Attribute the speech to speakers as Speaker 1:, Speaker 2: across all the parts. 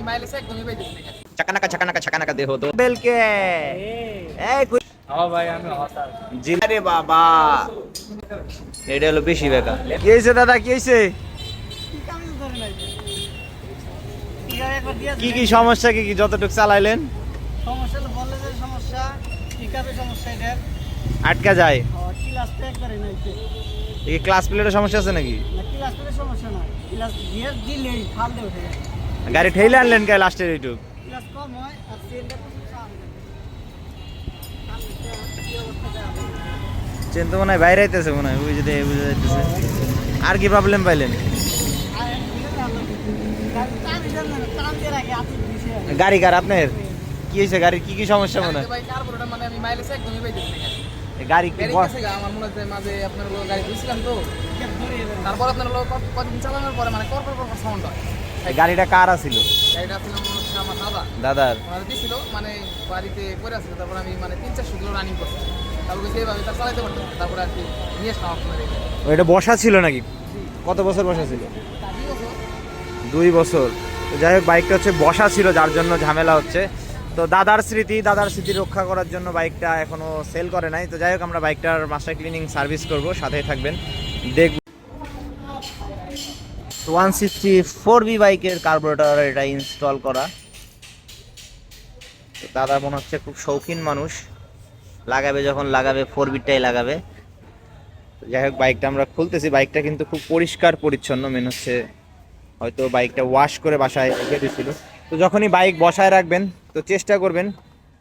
Speaker 1: আমি মাইলেজ একদমই পাইতেছি না
Speaker 2: চাকানাকা চাকানাকা চাকানাকা দেহ তো। বেলকে। এই।
Speaker 1: হ্যাঁ ভাই আমি হতাশ।
Speaker 2: জিলারে বাবা। এটা হলো বেশি বেকা কি দাদা কি হয়েছে? কি কি সমস্যা কি কি? যতটুকু চালাইলেন।
Speaker 3: সমস্যা হলো বললের সমস্যা পিকআপের সমস্যা এটা
Speaker 2: আটকা যায়।
Speaker 3: ক্লাস
Speaker 2: এই ক্লাস প্লেটের সমস্যা আছে নাকি?
Speaker 3: না ক্লাস পেলে সমস্যা নাই ক্লাস গিয়ার দিলেই ফাল দিয়ে উঠে যায়।
Speaker 2: গাড়ি ঠেলে আনলেন কে লাস্টের এইটুক?
Speaker 3: হয়
Speaker 2: চেন তো মনে হয় বাইরে আইতেছে মনে হয় যদি বুঝে যাইতেছে। আর কি প্রবলেম পাইলেন? গাড়ি কার আপনার? কি হয়েছে গাড়ির কি কি সমস্যা মনে হয়? গাড়ি কি
Speaker 1: আমার মনে হচ্ছে মাঝে আপনার গাড়ি ধুইছিলাম তো। তারপর আপনার কতদিন চালানোর পরে মানে কর কর সাউন্ড হয়।
Speaker 2: গাড়িটা কার আছিল?
Speaker 1: গাড়িটা ছিল আমার দাদা
Speaker 2: দাদার?
Speaker 1: ওনারা দিছিল মানে বাড়িতে আসছিল তারপর আমি মানে তিন চারশো কিলো রানিং করছি। তারপরে সেইভাবে তার চালাইতে পারতাম না। আর কি নিয়ে আসলাম আপনার এই
Speaker 2: ওইটা বসা ছিল নাকি? কত বছর বসা ছিল? দুই বছর। যাই হোক বাইকটা হচ্ছে বসা ছিল যার জন্য ঝামেলা হচ্ছে। তো দাদার স্মৃতি দাদার স্মৃতি রক্ষা করার জন্য বাইকটা এখনও সেল করে নাই। তো যাই হোক আমরা বাইকটার মাস্টার ক্লিনিং সার্ভিস করব সাথেই থাকবেন। দেখব ওয়ান সিক্সটি ফোর বি বাইকের কার্বোরেটর এটা ইনস্টল করা। দাদা মনে হচ্ছে খুব শৌখিন মানুষ। লাগাবে যখন লাগাবে ফোর বিটাই লাগাবে। যাই হোক, বাইকটা আমরা খুলতেছি। বাইকটা কিন্তু খুব পরিষ্কার পরিচ্ছন্ন। মেন হচ্ছে হয়তো বাইকটা ওয়াশ করে বাসায় রেখে দিয়েছিল। তো যখনই বাইক বসায় রাখবেন, তো চেষ্টা করবেন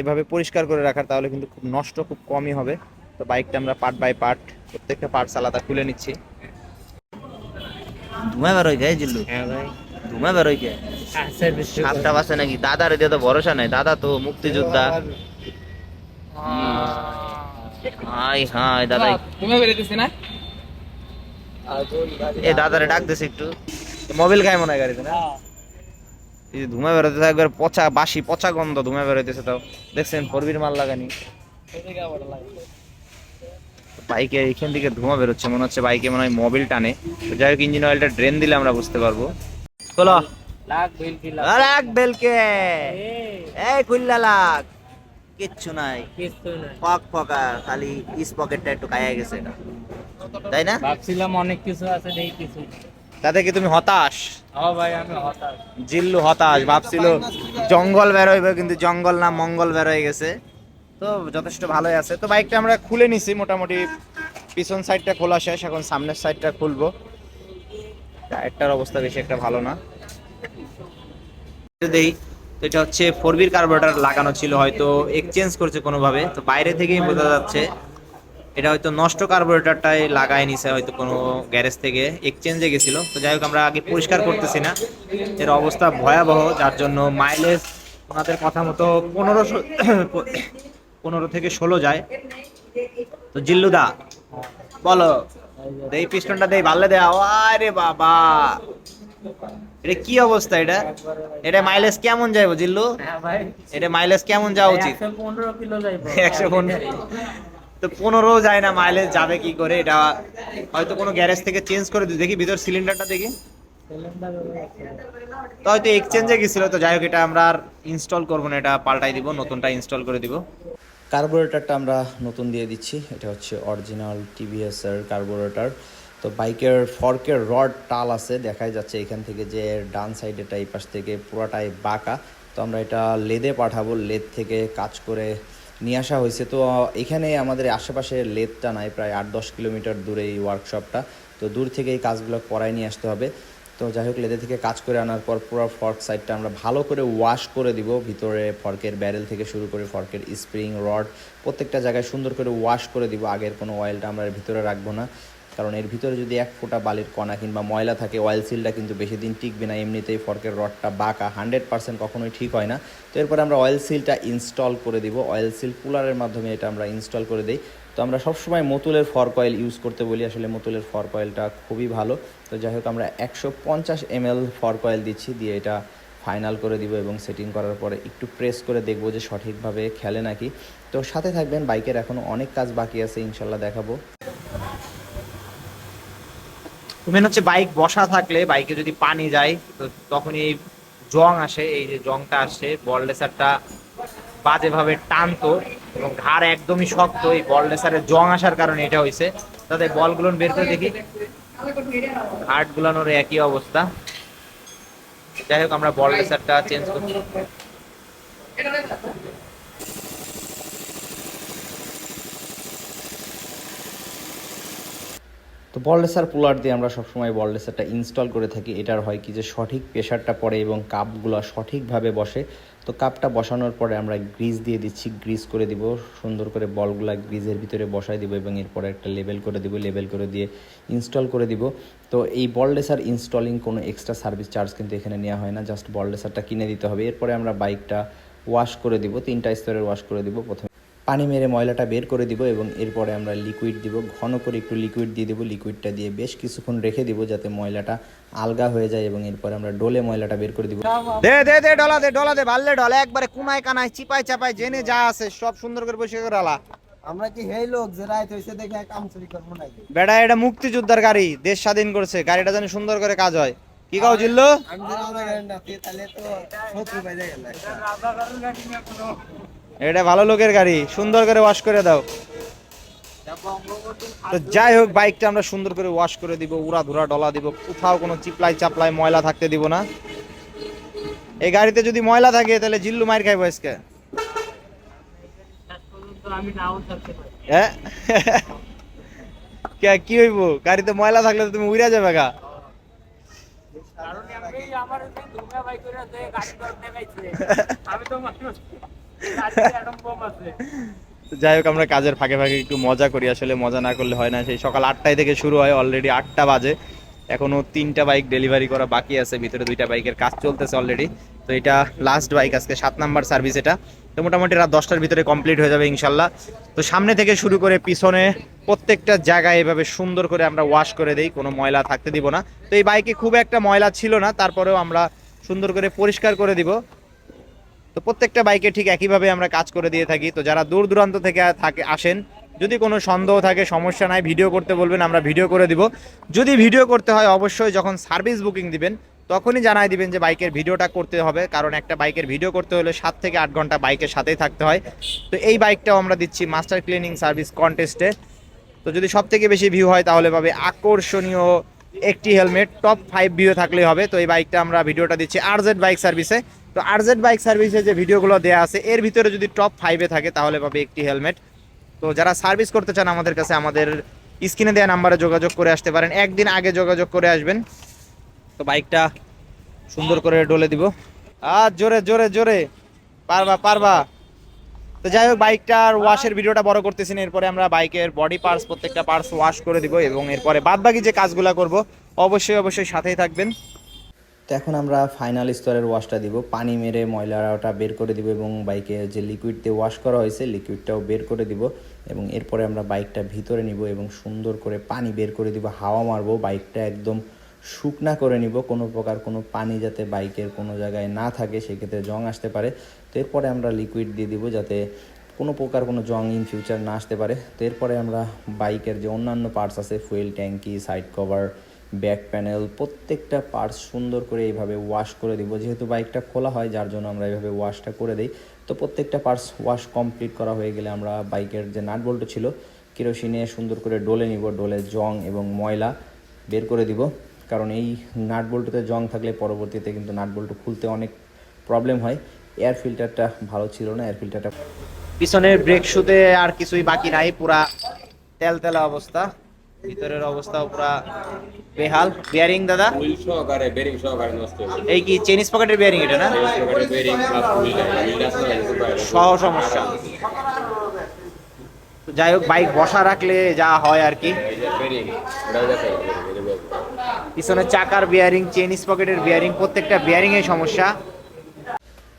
Speaker 2: এভাবে পরিষ্কার করে রাখার, তাহলে কিন্তু খুব নষ্ট খুব কমই হবে। তো বাইকটা আমরা পার্ট বাই পার্ট প্রত্যেকটা পার্টস আলাদা খুলে নিচ্ছি। ধুমা বেরোয় গায়ে জিল্লু?
Speaker 3: হ্যাঁ ভাই।
Speaker 2: ধুমা বেরোয় গে বাসে নাকি? দাদার এতে তো ভরসা নাই। দাদা তো মুক্তিযোদ্ধা। হাই হাই দাদা।
Speaker 1: তুমি বেরোতেছি না?
Speaker 2: এ দাদারে ডাক দিছে একটু। মোবাইল খায় মনে হয় গাড়িতে না? এই যে ধুমা বেরোতেছে একবার পচা বাসি পচা গন্ধ ধুমা বেরোতেছে তাও। দেখছেন ফোরবির মাল লাগানি। বাইকে এইখান থেকে ধোঁয়া বেরোচ্ছে মনে হচ্ছে বাইকে মনে হয় মোবিল টানে। তো যাই হোক ইঞ্জিন অয়েলটা ড্রেন দিলে আমরা বুঝতে পারব। চলো
Speaker 3: লাখ বিল কি
Speaker 2: লাগ বেলকে এই খুললা লাগ কিচ্ছু নাই। ফক ফকা খালি ইস পকেটটা একটু কায়া গেছে এটা। তাই না?
Speaker 3: ভাবছিলাম অনেক কিছু আছে নেই কিছু।
Speaker 2: তাতে কি তুমি হতাশ?
Speaker 3: হ্যাঁ ভাই আমি হতাশ।
Speaker 2: জিল্লু হতাশ ভাবছিল জঙ্গল বেরোইবে কিন্তু জঙ্গল না মঙ্গল বেরোয় গেছে। তো যথেষ্ট ভালোই আছে। তো বাইকটা আমরা খুলে নিছি, মোটামুটি পিছন সাইডটা খোলা শেষ, এখন সামনের সাইডটা খুলবো। টায়ারটার অবস্থা বেশি একটা ভালো না। দেই, তো এটা হচ্ছে ফোর বির কার্বোরেটর লাগানো ছিল, হয়তো এক্সচেঞ্জ করছে কোনোভাবে। তো বাইরে থেকেই বোঝা যাচ্ছে, এটা হয়তো নষ্ট কার্বোরেটরটাই লাগায় নিছে হয়তো কোনো গ্যারেজ থেকে এক্সচেঞ্জে গেছিল। তো যাই হোক, আমরা আগে পরিষ্কার করতেছি না। এর অবস্থা ভয়াবহ, যার জন্য মাইলেজ ওনাদের কথা মতো পনেরোশো পনেরো থেকে ষোলো যায়। তো জিল্লুদা বলো দেই পিস্টনটা দেই ভালো দেয়া আরে বাবা। এটা কি অবস্থা এটা? এটা মাইলেজ কেমন যাইবো জিল্লু?
Speaker 3: হ্যাঁ
Speaker 2: এটা মাইলেজ কেমন যাওয়া উচিত?
Speaker 3: একশো পনেরো
Speaker 2: তো পনেরো যায় না মাইলেজ যাবে কি করে? এটা হয়তো কোনো গ্যারেজ থেকে চেঞ্জ করে দিই দেখি ভিতর সিলিন্ডারটা দেখি। তো হয়তো এক্সচেঞ্জে গেছিল। তো যাই হোক এটা আমরা আর ইনস্টল করব না এটা পাল্টাই দিব নতুনটা ইনস্টল করে দিব।
Speaker 4: কার্বোরেটরটা আমরা নতুন দিয়ে দিচ্ছি। এটা হচ্ছে অরিজিনাল টিভিএস এর কার্বোরেটর তো বাইকের ফর্কের রড টাল আছে, দেখাই যাচ্ছে এখান থেকে যে ডান সাইডেটা এই পাশ থেকে পুরাটাই বাঁকা। তো আমরা এটা লেদে পাঠাবো, লেদ থেকে কাজ করে নিয়ে আসা হয়েছে। তো এখানে আমাদের আশেপাশে লেদটা নাই, প্রায় আট দশ কিলোমিটার দূরে এই ওয়ার্কশপটা তো দূর থেকে এই কাজগুলো করাই নিয়ে আসতে হবে। তো যাই হোক, লেদে থেকে কাজ করে আনার পর পুরো ফর্ক সাইডটা আমরা ভালো করে ওয়াশ করে দিব। ভিতরে ফর্কের ব্যারেল থেকে শুরু করে ফর্কের স্প্রিং রড প্রত্যেকটা জায়গায় সুন্দর করে ওয়াশ করে দিব। আগের কোনো অয়েলটা আমরা ভিতরে রাখব না। কারণ এর ভিতরে যদি এক ফোঁটা বালির কণা কিংবা ময়লা থাকে অয়েল সিলটা কিন্তু বেশি দিন টিকবে না। এমনিতেই ফর্কের রডটা বাঁকা হান্ড্রেড পার্সেন্ট কখনোই ঠিক হয় না। তো এরপরে আমরা অয়েল সিলটা ইনস্টল করে দিব। অয়েল সিল কুলারের মাধ্যমে এটা আমরা ইনস্টল করে দিই। তো আমরা সবসময় মতুলের ফর্ক অয়েল ইউজ করতে বলি। আসলে মতুলের ফর্ক অয়েলটা খুবই ভালো। তো যাই হোক আমরা একশো পঞ্চাশ এম এল ফর্ক অয়েল দিচ্ছি, দিয়ে এটা ফাইনাল করে দিব এবং সেটিং করার পরে একটু প্রেস করে দেখব যে সঠিকভাবে খেলে নাকি। তো সাথে থাকবেন, বাইকের এখনও অনেক কাজ বাকি আছে, ইনশাল্লাহ দেখাবো।
Speaker 2: মেন হচ্ছে বাইক বসা থাকলে, বাইকে যদি পানি যায়, তো তখনই এই জং আসে, এই যে জংটা আসে, বল রেসারটা বাজেভাবে টানতো এবং ঘাড় একদমই শক্ত, এই বল রেসারের জং আসার কারণে এটা হয়েছে তাদের বলগুলো বের করে দেখি। হার্ট গুলানোর একই অবস্থা। যাই হোক, আমরা বল রেসারটা চেঞ্জ করছি।
Speaker 4: তো বল রেসার পুলার দিয়ে আমরা সবসময় বল রেসারটা ইনস্টল করে থাকি। এটার হয় কি যে সঠিক প্রেশারটা পড়ে এবং কাপগুলো সঠিকভাবে বসে। তো কাপটা বসানোর পরে আমরা গ্রিজ দিয়ে দিচ্ছি গ্রিজ করে দিব, সুন্দর করে বলগুলা গ্রিজের ভিতরে বসাই দিব এবং এরপরে একটা লেবেল করে দিব লেবেল করে দিয়ে ইনস্টল করে দিব। তো এই বল রেসার ইনস্টলিং কোনো এক্সট্রা সার্ভিস চার্জ কিন্তু এখানে নেওয়া হয় না জাস্ট বল রেসারটা কিনে দিতে হবে। এরপরে আমরা বাইকটা ওয়াশ করে দিব, তিনটা স্তরের ওয়াশ করে দিব প্রথমে। পানি মেরে ময়লাটা বের করে দিব এবং এরপরে আমরা লিকুইড দিব। ঘন করে একটু লিকুইড দিয়ে দেবো। লিকুইডটা দিয়ে বেশ কিছুক্ষণ রেখে দিব যাতে ময়লাটা আলগা হয়ে যায় এবং এরপরে আমরা ডোলে ময়লাটা বের করে দিব।
Speaker 2: দে দে দে ডলা দে ডলা দে ভাললে ডলা। একবারে কুনায় কানায় চিপাই চাপাই জেনে যা আছে সব সুন্দর করে বসে করে আলা
Speaker 3: আমরা কি হেই লোক যে রাইত হইছে দেখে কাম চুরি করব নাকি?
Speaker 2: বেটা এটা মুক্তিযোদ্ধার গাড়ি। দেশ স্বাধীন করছে। গাড়িটা যেন সুন্দর করে কাজ হয়। কি কাও জিল্লু?
Speaker 3: আমি না তাহলে তো শত্রু বাইরে গেল
Speaker 2: এটা ভালো লোকের গাড়ি, সুন্দর করে ওয়াশ করে দাও। তো যাই হোক বাইকটা আমরা সুন্দর করে ওয়াশ করে দিব, উড়া ধুরা ডলা দিব, কোথাও কোনো চিপলাই চাপলাই ময়লা থাকতে দিব না। এই গাড়িতে যদি ময়লা থাকে, তাহলে জিল্লু মাইর খাইবো আজকে। হ্যাঁ? কি হইব? গাড়িতে ময়লা থাকলে তো তুমি উড়া যাবে গা। তো যাই হোক, আমরা কাজের ফাঁকে ফাঁকে একটু মজা করি। আসলে মজা না করলে হয় না। সেই সকাল আটটায় থেকে শুরু হয় অলরেডি আটটা বাজে। এখনও তিনটা বাইক ডেলিভারি করা বাকি আছে, ভিতরে দুইটা বাইকের কাজ চলতেছে অলরেডি তো এটা লাস্ট বাইক আজকে, সাত নাম্বার সার্ভিস এটা। তো মোটামুটি রাত দশটার ভিতরে কমপ্লিট হয়ে যাবে ইনশাল্লাহ। তো সামনে থেকে শুরু করে পিছনে প্রত্যেকটা জায়গায় এভাবে সুন্দর করে আমরা ওয়াশ করে দেই, কোনো ময়লা থাকতে দিব না। তো এই বাইকে খুব একটা ময়লা ছিল না, তারপরেও আমরা সুন্দর করে পরিষ্কার করে দিব। তো প্রত্যেকটা বাইকে ঠিক একইভাবে আমরা কাজ করে দিয়ে থাকি। তো যারা দূর দূরান্ত থেকে থাকে, আসেন, যদি কোনো সন্দেহ থাকে, সমস্যা নাই, ভিডিও করতে বলবেন, আমরা ভিডিও করে দিব। যদি ভিডিও করতে হয়, অবশ্যই যখন সার্ভিস বুকিং দিবেন, তখনই জানাই দিবেন যে বাইকের ভিডিওটা করতে হবে, কারণ একটা বাইকের ভিডিও করতে হলে সাত থেকে আট ঘণ্টা বাইকের সাথেই থাকতে হয়। তো এই বাইকটাও আমরা দিচ্ছি মাস্টার ক্লিনিং সার্ভিস কন্টেস্টে। তো যদি সব থেকে বেশি ভিউ হয়, তাহলে পাবে আকর্ষণীয় একটি হেলমেট, টপ ফাইভ ভিউ থাকলেই হবে। তো এই বাইকটা আমরা ভিডিওটা দিচ্ছি আরজেড বাইক সার্ভিসে। তো আরজেড বাইক সার্ভিসে যে ভিডিওগুলো দেওয়া আছে, এর ভিতরে যদি টপ ফাইভে থাকে, তাহলে পাবে একটি হেলমেট তো যারা সার্ভিস করতে চান আমাদের কাছে, আমাদের স্ক্রিনে দেওয়া নাম্বারে যোগাযোগ করে আসতে পারেন। একদিন আগে যোগাযোগ করে আসবেন। তো বাইকটা সুন্দর করে ডলে দিব। আর জোরে জোরে জোরে। পারবা পারবা। তো যাই হোক বাইকটার ওয়াশের ভিডিওটা বড় করতেছি এরপরে আমরা বাইকের বডি পার্টস প্রত্যেকটা পার্টস ওয়াশ করে দিব এবং এরপরে বাদবাকি যে কাজগুলো করব, অবশ্যই অবশ্যই সাথেই থাকবেন।
Speaker 4: তো এখন আমরা ফাইনাল স্তরের ওয়াশটা দিব। পানি মেরে ময়লাটা বের করে দিব এবং বাইকে যে লিকুইড দিয়ে ওয়াশ করা হয়েছে লিকুইডটাও বের করে দিব এবং এরপরে আমরা বাইকটা ভিতরে নিব এবং সুন্দর করে পানি বের করে দিব, হাওয়া মারবো বাইকটা একদম শুকনা করে নিব। কোনো প্রকার কোনো পানি যাতে বাইকের কোনো জায়গায় না থাকে, সেক্ষেত্রে জং আসতে পারে। তো এরপরে আমরা লিকুইড দিয়ে দিব যাতে কোনো প্রকার কোনো জং ইন ফিউচার না আসতে পারে। তো এরপরে আমরা বাইকের যে অন্যান্য পার্টস আছে ফুয়েল ট্যাঙ্কি সাইড কভার ব্যাক প্যানেল, প্রত্যেকটা পার্টস সুন্দর করে এইভাবে ওয়াশ করে দিব। যেহেতু বাইকটা খোলা হয়, যার জন্য আমরা এইভাবে ওয়াশটা করে দিই। তো প্রত্যেকটা পার্টস ওয়াশ কমপ্লিট করা হয়ে গেলে আমরা বাইকের যে নাট বল্টু ছিল, কেরোসিনে সুন্দর করে ডলে নিব, ডলে জং এবং ময়লা বের করে দিব। কারণ এই নাট বল্টুতে জং থাকলে পরবর্তীতে কিন্তু নাট বল্টু খুলতে অনেক প্রবলেম হয়। এয়ার ফিল্টারটা ভালো ছিল না এয়ার ফিল্টারটা
Speaker 2: পিছনের ব্রেক শুতে আর কিছুই বাকি নাই, পুরা তেল তেলা অবস্থা। ভিতরের অবস্থাও পুরা বেহাল। বিয়ারিং দাদা?
Speaker 5: হুইল সহকারে সহকারে নষ্ট
Speaker 2: এই কি চেনিস পকেটের বিয়ারিং এটা না। সহ সমস্যা। যাই হোক বাইক বসা রাখলে যা হয় আর কি। পিছনের চাকার বিয়ারিং চেনিস পকেটের বিয়ারিং প্রত্যেকটা বিয়ারিং এর সমস্যা।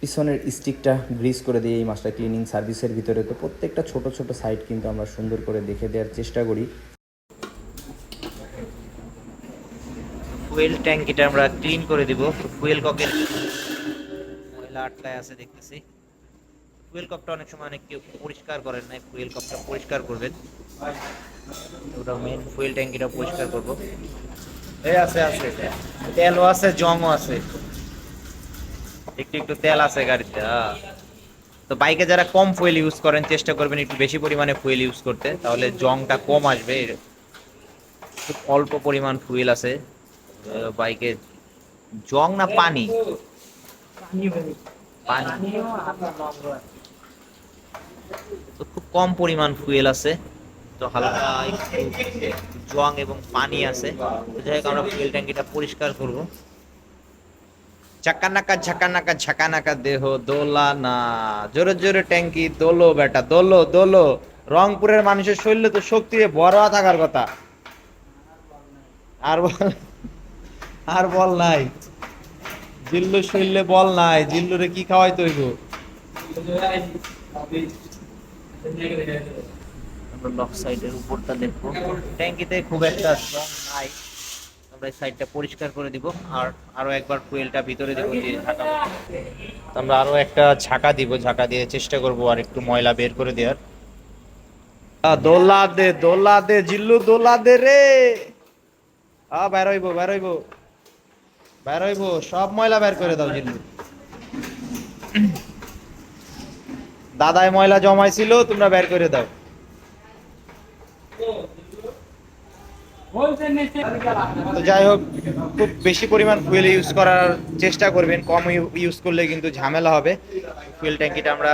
Speaker 4: পিছনের স্টিকটা গ্রিস করে দিয়ে এই মাস্টার ক্লিনিং সার্ভিসের ভিতরে। তো প্রত্যেকটা ছোট ছোট সাইড কিন্তু আমরা সুন্দর করে দেখে দেওয়ার চেষ্টা করি।
Speaker 2: ফুয়েল ট্যাঙ্কিটা আমরা ক্লিন করে দিব। ফুয়েল ককের ময়লা আটকায় আছে দেখতেছি। ফুয়েল কপটা অনেক সময় অনেক কেউ পরিষ্কার করেন না ফুয়েল কপটা পরিষ্কার করবেন। ওটা মেন ফুয়েল ট্যাঙ্কিটা পরিষ্কার করব। এই আছে আছে। তেলও আছে, জংও আছে। একটু একটু তেল আছে গাড়িতে। তো বাইকে যারা কম ফুয়েল ইউজ করেন, চেষ্টা করবেন একটু বেশি পরিমাণে ফুয়েল ইউজ করতে। তাহলে জংটা কম আসবে। খুব অল্প পরিমাণ ফুয়েল আছে। বাইকে জং না পানি? তো খুব কম পরিমাণ ফুয়েল আছে, তো হালকা জং এবং পানি আছে। যাই হোক, আমরা ফুয়েল ট্যাঙ্কিটা পরিষ্কার করব। দেহ দোলা না। জোরে জোরে ট্যাঙ্কি, দোলো বেটা, দোলো দোলো। রংপুরের মানুষের শরীরে তো শক্তি বড় থাকার কথা। আর বল আর বল নাই। জিল্লুর শরীরে বল নাই জিল্লুরে কি খাওয়াই তৈব আমরা লক সাইডের উপরটা দেখব। ট্যাঙ্কিতে খুব একটা নাই। আমরা এই সাইডটা পরিষ্কার করে দিব আর আরও একবার ফুয়েলটা ভিতরে দেবো তো আমরা আরও একটা ঝাঁকা দিব ঝাঁকা দিয়ে চেষ্টা করব আর একটু ময়লা বের করে দেওয়ার। দোলা দে দোলা দে জিল্লু দোলা দে রে। আ বের হইবো। বের হইবো, সব ময়লা বের করে দাও জিল্লু দাদায় ময়লা জমাইছিল, তোমরা বের করে দাও। তো যাই হোক, খুব বেশি পরিমাণ ফুয়েল ইউজ করার চেষ্টা করবেন, কম ইউজ করলে কিন্তু ঝামেলা হবে। ফুয়েল ট্যাঙ্কিটা আমরা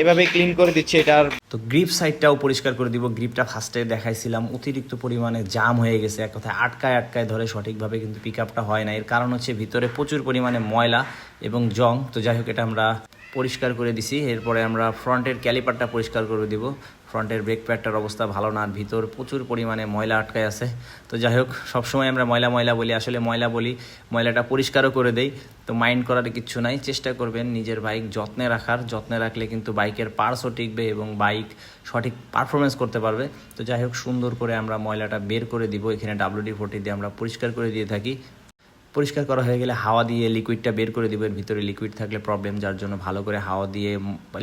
Speaker 2: এভাবে ক্লিন করে দিচ্ছি এটার
Speaker 4: তো গ্রিপ সাইডটাও পরিষ্কার করে দিব। গ্রিপটা ফার্স্টে দেখাইছিলাম। অতিরিক্ত পরিমাণে জাম হয়ে গেছে। এক কথায় আটকায় আটকায় ধরে সঠিকভাবে কিন্তু পিক আপটা হয় না এর কারণ হচ্ছে ভিতরে প্রচুর পরিমাণে ময়লা এবং জং তো যাই হোক, এটা আমরা পরিষ্কার করে দিছি। এরপরে আমরা ফ্রন্টের ক্যালিপারটা পরিষ্কার করে দিব। ফ্রন্টের ব্রেক প্যাডটার অবস্থা ভালো না আর ভিতর প্রচুর পরিমাণে ময়লা আটকায় আছে। তো যাই হোক, সবসময় আমরা ময়লা ময়লা বলি। আসলে ময়লা বলি, ময়লাটা পরিষ্কারও করে দেই, তো মাইন্ড করার কিচ্ছু নাই। চেষ্টা করবেন নিজের বাইক যত্নে রাখার। যত্নে রাখলে কিন্তু বাইকের পার্সও টিকবে এবং বাইক সঠিক পারফরমেন্স করতে পারবে। তো যাই হোক, সুন্দর করে আমরা ময়লাটা বের করে দিব। এখানে ডাব্লিউডি ফোর্টি দিয়ে আমরা পরিষ্কার করে দিয়ে থাকি। পরিষ্কার করা হয়ে গেলে হাওয়া দিয়ে লিকুইডটা বের করে দিব। এর ভিতরে লিকুইড থাকলে প্রবলেম যার জন্য ভালো করে হাওয়া দিয়ে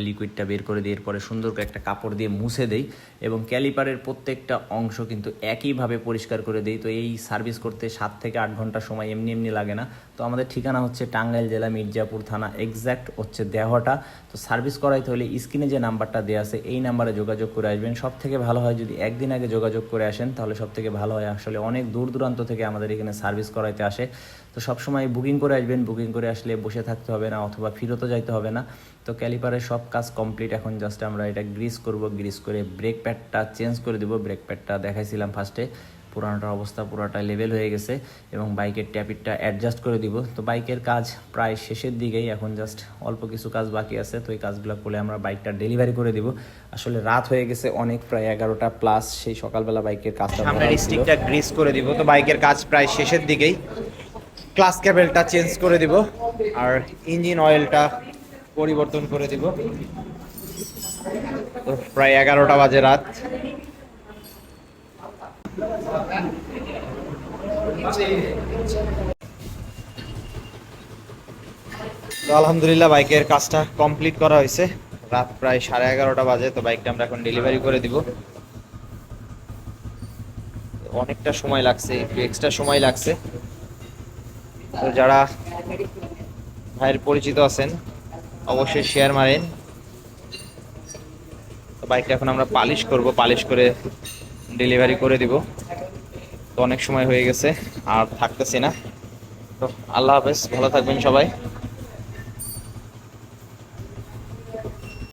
Speaker 4: লিকুইডটা বের করে দিয়ে এরপরে সুন্দর করে একটা কাপড় দিয়ে মুছে দেই এবং ক্যালিপারের প্রত্যেকটা অংশ কিন্তু একইভাবে পরিষ্কার করে দেই। তো এই সার্ভিস করতে সাত থেকে আট ঘণ্টা সময় এমনি এমনি লাগে না। তো আমাদের ঠিকানা হচ্ছে টাঙ্গাইল জেলা মির্জাপুর থানা এক্স্যাক্ট হচ্ছে দেহটা। তো সার্ভিস করাইতে হলে স্ক্রিনে যে নাম্বারটা দেওয়া আছে, এই নাম্বারে যোগাযোগ করে আসবেন। সব থেকে ভালো হয় যদি একদিন আগে যোগাযোগ করে আসেন, তাহলে সব থেকে ভালো হয়। আসলে অনেক দূর দূরান্ত থেকে আমাদের এখানে সার্ভিস করাইতে আসে। তো সবসময় বুকিং করে আসবেন বুকিং করে আসলে বসে থাকতে হবে না অথবা ফিরতও যাইতে হবে না। তো ক্যালিপারের সব কাজ কমপ্লিট এখন জাস্ট আমরা এটা গ্রিস করব গ্রিস করে ব্রেক প্যাডটা চেঞ্জ করে দিব। ব্রেক প্যাডটা দেখাইছিলাম ফার্স্টে পুরানোটার অবস্থা পুরোটা লেভেল হয়ে গেছে এবং বাইকের ট্যাপিটটা অ্যাডজাস্ট করে দিব। তো বাইকের কাজ প্রায় শেষের দিকেই এখন জাস্ট অল্প কিছু কাজ বাকি আছে তো এই কাজগুলো করলে আমরা বাইকটা ডেলিভারি করে দিব। আসলে রাত হয়ে গেছে অনেক প্রায় এগারোটা প্লাস সেই সকালবেলা বাইকের কাজটা করা হচ্ছিল।
Speaker 2: স্টিকটা গ্রিস করে দিব। তো বাইকের কাজ প্রায় শেষের দিকেই। ক্লাস কেবেলটা চেঞ্জ করে দিব আর ইঞ্জিন অয়েলটা পরিবর্তন করে দিব। তো প্রায় এগারোটা বাজে রাত। তো আলহামদুলিল্লাহ বাইকের কাজটা কমপ্লিট করা হয়েছে। রাত প্রায় সাড়ে এগারোটা বাজে, তো বাইকটা আমরা এখন ডেলিভারি করে দিব। অনেকটা সময় লাগছে, একটু এক্সট্রা সময় লাগছে। তো যারা ভাইয়ের পরিচিত আছেন, অবশ্যই শেয়ার মারেন। তো বাইকটা এখন আমরা পালিশ করব, পালিশ করে ডেলিভারি করে দিব। তো অনেক সময় হয়ে গেছে, আর থাকতেছি না। তো আল্লাহ হাফেজ, ভালো থাকবেন সবাই।